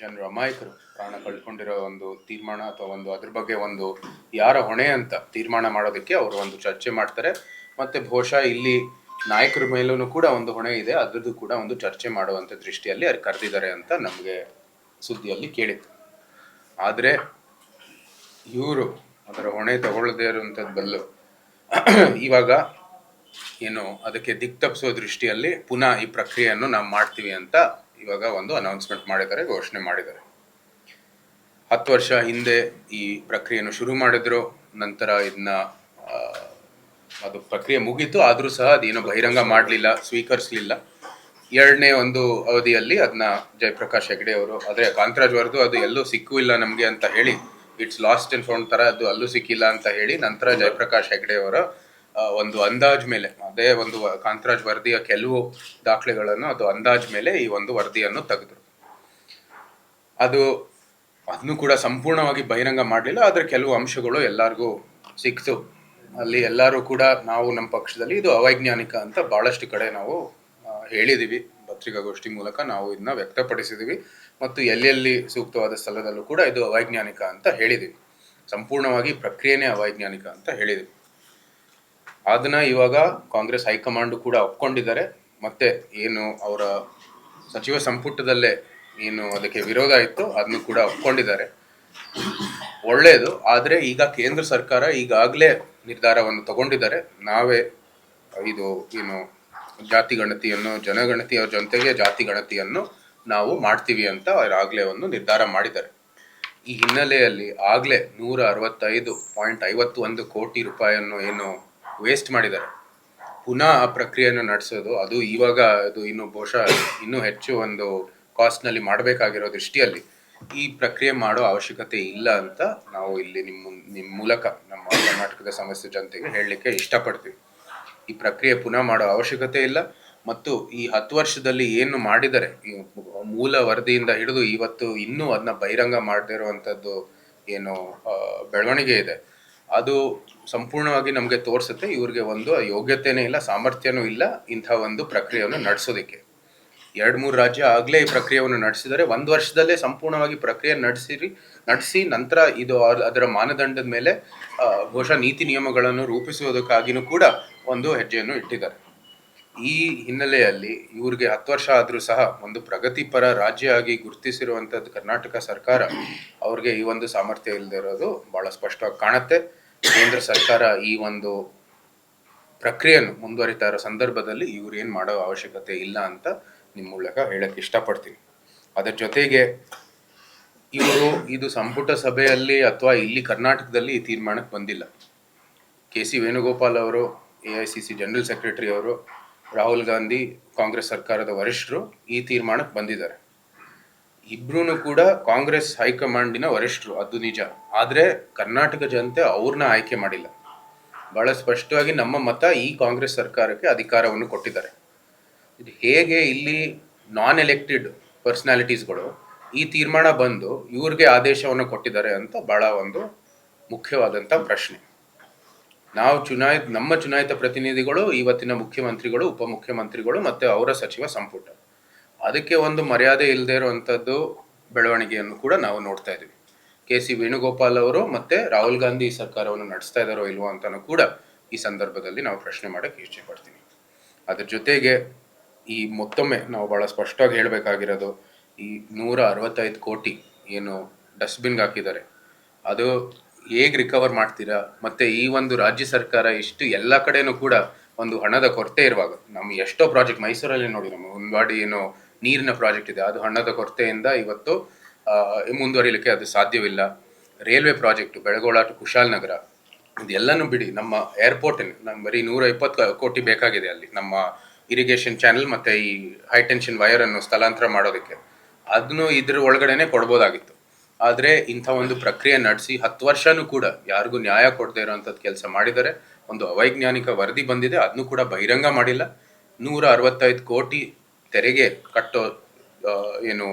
ಜನರು ಅಮಾಯಕರು, ಪ್ರಾಣ ಕಳ್ಕೊಂಡಿರೋ ಒಂದು ತೀರ್ಮಾನ ಅಥವಾ ಒಂದು ಅದ್ರ ಬಗ್ಗೆ ಒಂದು ಯಾರ ಹೊಣೆ ಅಂತ ತೀರ್ಮಾನ ಮಾಡೋದಕ್ಕೆ ಅವರು ಒಂದು ಚರ್ಚೆ ಮಾಡ್ತಾರೆ. ಮತ್ತೆ ಬಹುಶಃ ಇಲ್ಲಿ ನಾಯಕರ ಮೇಲೂ ಕೂಡ ಒಂದು ಹೊಣೆ ಇದೆ, ಅದ್ರದ್ದು ಕೂಡ ಒಂದು ಚರ್ಚೆ ಮಾಡುವಂತ ದೃಷ್ಟಿಯಲ್ಲಿ ಅವ್ರು ಕರೆದಿದ್ದಾರೆ ಅಂತ ನಮಗೆ ಸುದ್ದಿಯಲ್ಲಿ ಕೇಳಿತ್ತು ಆದರೆ ಇವರು ಅದರ ಹೊಣೆ ತಗೊಳ್ಳದೇ ಇರುವಂಥದ್ದು ಬಲ್ಲು ಇವಾಗ ಏನು ಅದಕ್ಕೆ ದಿಕ್ ತಪ್ಪಿಸೋ ದೃಷ್ಟಿಯಲ್ಲಿ ಪುನಃ ಈ ಪ್ರಕ್ರಿಯೆಯನ್ನು ನಾವು ಮಾಡ್ತೀವಿ ಅಂತ ಇವಾಗ ಒಂದು ಅನೌನ್ಸ್ಮೆಂಟ್ ಮಾಡಿದ್ದಾರೆ ಘೋಷಣೆ ಮಾಡಿದ್ದಾರೆ. ಹತ್ತು ವರ್ಷ ಹಿಂದೆ ಈ ಪ್ರಕ್ರಿಯೆಯನ್ನು ಶುರು ಮಾಡಿದ್ರು ನಂತರ ಇದನ್ನ ಅದು ಪ್ರಕ್ರಿಯೆ ಮುಗೀತು ಆದರೂ ಸಹ ಅದೇನು ಬಹಿರಂಗ ಮಾಡಲಿಲ್ಲ ಸ್ವೀಕರಿಸಲಿಲ್ಲ. ಎರಡನೇ ಒಂದು ಅವಧಿಯಲ್ಲಿ ಅದನ್ನ ಜಯಪ್ರಕಾಶ್ ಹೆಗಡೆ ಅವರು ಆದರೆ ಕಾಂತರಾಜ್ ವರದು ಅದು ಎಲ್ಲೂ ಸಿಕ್ಕೂ ಇಲ್ಲ ನಮಗೆ ಅಂತ ಹೇಳಿ ಇಟ್ಸ್ ಲಾಸ್ಟ್ ಇನ್ ಫೌಂಡ್ ತರ ಅದು ಅಲ್ಲೂ ಸಿಕ್ಕಿಲ್ಲ ಅಂತ ಹೇಳಿ ನಂತರ ಜಯಪ್ರಕಾಶ್ ಹೆಗಡೆ ಅವರ ಒಂದು ಅಂದಾಜ್ ಮೇಲೆ, ಅದೇ ಒಂದು ಕಾಂತರಾಜ್ ವರದಿಯ ಕೆಲವು ದಾಖಲೆಗಳನ್ನು ಅದು ಅಂದಾಜ್ ಮೇಲೆ ಈ ಒಂದು ವರದಿಯನ್ನು ತೆಗೆದ್ರು. ಅದು, ಅದನ್ನು ಕೂಡ ಸಂಪೂರ್ಣವಾಗಿ ಬಹಿರಂಗ ಮಾಡಲಿಲ್ಲ, ಆದರೆ ಕೆಲವು ಅಂಶಗಳು ಎಲ್ಲರಿಗೂ ಸಿಕ್ತು. ಅಲ್ಲಿ ಎಲ್ಲರೂ ಕೂಡ ನಾವು ನಮ್ಮ ಪಕ್ಷದಲ್ಲಿ ಇದು ಅವೈಜ್ಞಾನಿಕ ಅಂತ ಬಹಳಷ್ಟು ಕಡೆ ನಾವು ಹೇಳಿದ್ದೀವಿ ಹೇಳಿದೀವಿ. ಪತ್ರಿಕಾಗೋಷ್ಠಿ ಮೂಲಕ ನಾವು ಇದನ್ನ ವ್ಯಕ್ತಪಡಿಸಿದೀವಿ. ಮತ್ತು ಎಲ್ಲೆಲ್ಲಿ ಸೂಕ್ತವಾದ ಸ್ಥಳದಲ್ಲೂ ಕೂಡ ಇದು ಅವೈಜ್ಞಾನಿಕ ಅಂತ ಹೇಳಿದೀವಿ. ಸಂಪೂರ್ಣವಾಗಿ ಪ್ರಕ್ರಿಯೆನೇ ಅವೈಜ್ಞಾನಿಕ ಅಂತ ಹೇಳಿದೀವಿ. ಅದನ್ನ ಇವಾಗ ಕಾಂಗ್ರೆಸ್ ಹೈಕಮಾಂಡ್ ಕೂಡ ಒಪ್ಕೊಂಡಿದ್ದಾರೆ. ಮತ್ತೆ ಏನು ಅವರ ಸಚಿವ ಸಂಪುಟದಲ್ಲೇ ಏನು ಅದಕ್ಕೆ ವಿರೋಧ ಇತ್ತು ಅದನ್ನು ಕೂಡ ಒಪ್ಕೊಂಡಿದ್ದಾರೆ. ಒಳ್ಳೆಯದು ಆದರೆ ಈಗ ಕೇಂದ್ರ ಸರ್ಕಾರ ಈಗಾಗಲೇ ನಿರ್ಧಾರವನ್ನು ತಗೊಂಡಿದ್ದಾರೆ. ನಾವೇ ಇದು ಏನು ಜಾತಿ ಗಣತಿಯನ್ನು ಜನಗಣತಿಯ ಜೊತೆಗೆ ಜಾತಿ ಗಣತಿಯನ್ನು ನಾವು ಮಾಡ್ತೀವಿ ಅಂತ ಆಗಲೇ ಒಂದು ನಿರ್ಧಾರ ಮಾಡಿದ್ದಾರೆ. ಈ ಹಿನ್ನೆಲೆಯಲ್ಲಿ ಆಗಲೇ ನೂರ ಅರವತ್ತೈದು ಪಾಯಿಂಟ್ ಐವತ್ತು ಒಂದು ಕೋಟಿ ರೂಪಾಯಿಯನ್ನು ಏನು ವೇಸ್ಟ್ ಮಾಡಿದ್ದಾರೆ. ಪುನಃ ಆ ಪ್ರಕ್ರಿಯೆಯನ್ನು ನಡೆಸೋದು, ಅದು ಇವಾಗ ಅದು ಇನ್ನು ಬಹುಶಃ ಇನ್ನೂ ಹೆಚ್ಚು ಒಂದು ಕಾಸ್ಟ್ನಲ್ಲಿ ಮಾಡಬೇಕಾಗಿರೋ ದೃಷ್ಟಿಯಲ್ಲಿ ಈ ಪ್ರಕ್ರಿಯೆ ಮಾಡೋ ಅವಶ್ಯಕತೆ ಇಲ್ಲ ಅಂತ ನಾವು ಇಲ್ಲಿ ನಿಮ್ಮ ನಿಮ್ಮ ಮೂಲಕ ನಮ್ಮ ಕರ್ನಾಟಕದ ಸಮಸ್ಯೆ ಜನತೆಗೆ ಹೇಳಲಿಕ್ಕೆ ಇಷ್ಟಪಡ್ತೀವಿ. ಈ ಪ್ರಕ್ರಿಯೆ ಪುನಃ ಮಾಡೋ ಅವಶ್ಯಕತೆ ಇಲ್ಲ ಮತ್ತು ಈ ಹತ್ತು ವರ್ಷದಲ್ಲಿ ಏನು ಮಾಡಿದರೆ, ಈ ಮೂಲ ವರದಿಯಿಂದ ಹಿಡಿದು ಇವತ್ತು ಇನ್ನೂ ಅದನ್ನ ಬಹಿರಂಗ ಮಾಡದೇ ಇರುವಂಥದ್ದು ಏನು ಬೆಳವಣಿಗೆ ಇದೆ. ಅದು ಸಂಪೂರ್ಣವಾಗಿ ನಮಗೆ ತೋರಿಸುತ್ತೆ, ಇವ್ರಿಗೆ ಒಂದು ಯೋಗ್ಯತೆನೇ ಇಲ್ಲ, ಸಾಮರ್ಥ್ಯನೂ ಇಲ್ಲ, ಇಂಥ ಒಂದು ಪ್ರಕ್ರಿಯೆಯನ್ನು ನಡೆಸೋದಕ್ಕೆ. ಎರಡು ಮೂರು ರಾಜ್ಯ ಆಗಲೇ ಈ ಪ್ರಕ್ರಿಯೆಯನ್ನು ನಡೆಸಿದರೆ ಒಂದು ವರ್ಷದಲ್ಲೇ ಸಂಪೂರ್ಣವಾಗಿ ಪ್ರಕ್ರಿಯೆ ನಡೆಸಿರಿ, ನಡೆಸಿ ನಂತರ ಇದು ಅದ್- ಅದರ ಮಾನದಂಡದ ಮೇಲೆ ಬಹುಶಃ ನೀತಿ ನಿಯಮಗಳನ್ನು ರೂಪಿಸುವುದಕ್ಕಾಗಿನೂ ಕೂಡ ಒಂದು ಹೆಜ್ಜೆಯನ್ನು ಇಟ್ಟಿದ್ದಾರೆ. ಈ ಹಿನ್ನೆಲೆಯಲ್ಲಿ ಇವ್ರಿಗೆ ಹತ್ತು ವರ್ಷ ಆದರೂ ಸಹ ಒಂದು ಪ್ರಗತಿಪರ ರಾಜ್ಯ ಆಗಿ ಗುರುತಿಸಿರುವಂಥದ್ದು ಕರ್ನಾಟಕ ಸರ್ಕಾರ, ಅವ್ರಿಗೆ ಈ ಒಂದು ಸಾಮರ್ಥ್ಯ ಇಲ್ಲದೆ ಇರೋದು ಭಾಳ ಸ್ಪಷ್ಟವಾಗಿ ಕಾಣುತ್ತೆ. ಕೇಂದ್ರ ಸರ್ಕಾರ ಈ ಒಂದು ಪ್ರಕ್ರಿಯೆಯನ್ನು ಮುಂದುವರಿತಾ ಇರೋ ಸಂದರ್ಭದಲ್ಲಿ ಇವ್ರು ಏನು ಮಾಡೋ ಅವಶ್ಯಕತೆ ಇಲ್ಲ ಅಂತ ನಿಮ್ಮ ಮೂಲಕ ಹೇಳಕ್ಕೆ ಇಷ್ಟಪಡ್ತೀನಿ. ಅದರ ಜೊತೆಗೆ ಇವರು ಇದು ಸಂಪುಟ ಸಭೆಯಲ್ಲಿ ಅಥವಾ ಇಲ್ಲಿ ಕರ್ನಾಟಕದಲ್ಲಿ ಈ ತೀರ್ಮಾನಕ್ಕೆ ಬಂದಿಲ್ಲ. ಕೆ ಸಿ ವೇಣುಗೋಪಾಲ್ ಅವರು, A I C C general secretary ಅವರು, ರಾಹುಲ್ ಗಾಂಧಿ, ಕಾಂಗ್ರೆಸ್ ಸರ್ಕಾರದ ವರಿಷ್ಠರು ಈ ತೀರ್ಮಾನಕ್ಕೆ ಬಂದಿದ್ದಾರೆ. ಇಬ್ರು ಕೂಡ ಕಾಂಗ್ರೆಸ್ ಹೈಕಮಾಂಡಿನ ವರಿಷ್ಠರು ಅದು ನಿಜ. ಆದರೆ ಕರ್ನಾಟಕ ಜನತೆ ಅವ್ರನ್ನ ಆಯ್ಕೆ ಮಾಡಿಲ್ಲ. ಬಹಳ ಸ್ಪಷ್ಟವಾಗಿ ನಮ್ಮ ಮತ ಈ ಕಾಂಗ್ರೆಸ್ ಸರ್ಕಾರಕ್ಕೆ ಅಧಿಕಾರವನ್ನು ಕೊಟ್ಟಿದ್ದಾರೆ. ಇದು ಹೇಗೆ ಇಲ್ಲಿ ನಾನ್ ಎಲೆಕ್ಟೆಡ್ ಪರ್ಸನಾಲಿಟೀಸ್ಗಳು ಈ ತೀರ್ಮಾನ ಬಂದು ಇವ್ರಿಗೆ ಆದೇಶವನ್ನು ಕೊಟ್ಟಿದ್ದಾರೆ ಅಂತ ಬಹಳ ಒಂದು ಮುಖ್ಯವಾದಂಥ ಪ್ರಶ್ನೆ. ನಾವು ಚುನಾಯಿತ, ನಮ್ಮ ಚುನಾಯಿತ ಪ್ರತಿನಿಧಿಗಳು, ಇವತ್ತಿನ ಮುಖ್ಯಮಂತ್ರಿಗಳು ಉಪಮುಖ್ಯಮಂತ್ರಿಗಳು ಮತ್ತೆ ಅವರ ಸಚಿವ ಸಂಪುಟ. ಅದಕ್ಕೆ ಒಂದು ಮರ್ಯಾದೆ ಇಲ್ಲದೆ ಇರುವಂಥದ್ದು ಬೆಳವಣಿಗೆಯನ್ನು ಕೂಡ ನಾವು ನೋಡ್ತಾ ಇದ್ದೀವಿ. ಕೆ ಸಿ ವೇಣುಗೋಪಾಲ್ ಅವರು ಮತ್ತೆ ರಾಹುಲ್ ಗಾಂಧಿ ಸರ್ಕಾರವನ್ನು ನಡೆಸ್ತಾ ಇದ್ದಾರೋ ಇಲ್ವೋ ಅಂತಾನು ಕೂಡ ಈ ಸಂದರ್ಭದಲ್ಲಿ ನಾವು ಪ್ರಶ್ನೆ ಮಾಡಕ್ಕೆ ಇಚ್ಛೆ ಪಡ್ತೀನಿ. ಅದ್ರ ಜೊತೆಗೆ ಈ ಮತ್ತೊಮ್ಮೆ ನಾವು ಬಹಳ ಸ್ಪಷ್ಟವಾಗಿ ಹೇಳಬೇಕಾಗಿರೋದು, ಈ ನೂರ ಅರವತ್ತೈದು ಕೋಟಿ ಏನು ಡಸ್ಟ್ಬಿನ್ಗೆ ಹಾಕಿದ್ದಾರೆ, ಅದು ಹೇಗೆ ರಿಕವರ್ ಮಾಡ್ತೀರಾ? ಮತ್ತೆ ಈ ಒಂದು ರಾಜ್ಯ ಸರ್ಕಾರ ಇಷ್ಟು ಎಲ್ಲ ಕಡೆನೂ ಕೂಡ ಒಂದು ಹಣದ ಕೊರತೆ ಇರುವಾಗ, ನಮ್ಮ ಎಷ್ಟೋ ಪ್ರಾಜೆಕ್ಟ್ ಮೈಸೂರಲ್ಲಿ ನೋಡಿ, ನಮ್ಮ ಉನ್ವಾಡಿ ಏನು ನೀರಿನ ಪ್ರಾಜೆಕ್ಟ್ ಇದೆ. ಅದು ಹಣದ ಕೊರತೆಯಿಂದ ಇವತ್ತು ಮುಂದುವರಿಲಿಕ್ಕೆ ಅದು ಸಾಧ್ಯವಿಲ್ಲ. Railway project, Belagola to Kushalnagar ಇದೆಲ್ಲನೂ ಬಿಡಿ, ನಮ್ಮ ಏರ್ಪೋರ್ಟ್ ನಮ್ಮ ಬರೀ ನೂರ ಇಪ್ಪತ್ತು ಕೋಟಿ ಬೇಕಾಗಿದೆ ಅಲ್ಲಿ, ನಮ್ಮ ಇರಿಗೇಷನ್ ಚಾನೆಲ್ ಮತ್ತೆ ಈ ಹೈ ಟೆನ್ಷನ್ ವೈರ್ ಅನ್ನು ಸ್ಥಳಾಂತರ ಮಾಡೋದಕ್ಕೆ. ಅದನ್ನು ಇದ್ರ ಒಳಗಡೆನೆ ಕೊಡ್ಬೋದಾಗಿತ್ತು. ಆದ್ರೆ ಇಂಥ ಒಂದು ಪ್ರಕ್ರಿಯೆ ನಡೆಸಿ ಹತ್ತು ವರ್ಷನೂ ಕೂಡ ಯಾರಿಗೂ ನ್ಯಾಯ ಕೊಡದೆ ಇರೋವಂಥದ್ದು ಕೆಲಸ ಮಾಡಿದರೆ ಒಂದು ಅವೈಜ್ಞಾನಿಕ ವರದಿ ಬಂದಿದೆ ಅದನ್ನು ಕೂಡ ಬಹಿರಂಗ ಮಾಡಿಲ್ಲ. ನೂರ ಅರವತ್ತೈದು ಕೋಟಿ ತೆರಿಗೆ ಕಟ್ಟೋ ಏನು,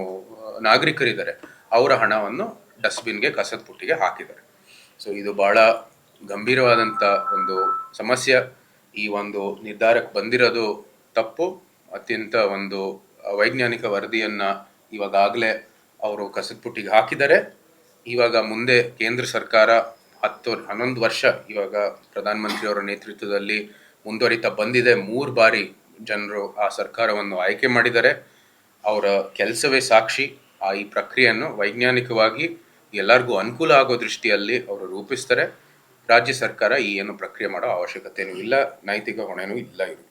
ನಾಗರಿಕರಿದ್ದಾರೆ, ಅವರ ಹಣವನ್ನು ಡಸ್ಟ್ಬಿನ್ಗೆ ಕಸದ ಪುಟ್ಟಿಗೆ ಹಾಕಿದ್ದಾರೆ. ಸೊ, ಇದು ಬಹಳ ಗಂಭೀರವಾದಂಥ ಒಂದು ಸಮಸ್ಯೆ. ಈ ಒಂದು ನಿರ್ಧಾರಕ್ಕೆ ಬಂದಿರೋದು ತಪ್ಪು. ಅತ್ಯಂತ ಒಂದು ವೈಜ್ಞಾನಿಕ ವರದಿಯನ್ನು ಇವಾಗಾಗಲೇ ಅವರು ಕಸದ ಪುಟ್ಟಿಗೆ ಹಾಕಿದ್ದಾರೆ. ಇವಾಗ ಮುಂದೆ ಕೇಂದ್ರ ಸರ್ಕಾರ ಹತ್ತು, ಹನ್ನೊಂದು ವರ್ಷ ಇವಾಗ ಪ್ರಧಾನಮಂತ್ರಿಯವರ ನೇತೃತ್ವದಲ್ಲಿ ಮುಂದುವರಿತಾ ಬಂದಿದೆ. ಮೂರು ಬಾರಿ ಜನರು ಆ ಸರ್ಕಾರವನ್ನು ಆಯ್ಕೆ ಮಾಡಿದರೆ ಅವರ ಕೆಲಸವೇ ಸಾಕ್ಷಿ. ಆ ಈ ಪ್ರಕ್ರಿಯೆಯನ್ನು ವೈಜ್ಞಾನಿಕವಾಗಿ ಎಲ್ಲರಿಗೂ ಅನುಕೂಲ ಆಗೋ ದೃಷ್ಟಿಯಲ್ಲಿ ಅವರು ರೂಪಿಸ್ತಾರೆ. ರಾಜ್ಯ ಸರ್ಕಾರ ಈ ಏನು ಪ್ರಕ್ರಿಯೆ ಮಾಡೋ ಅವಶ್ಯಕತೆಯೂ ಇಲ್ಲ. ನೈತಿಕ ಹೊಣೆನೂ ಇಲ್ಲ ಇದು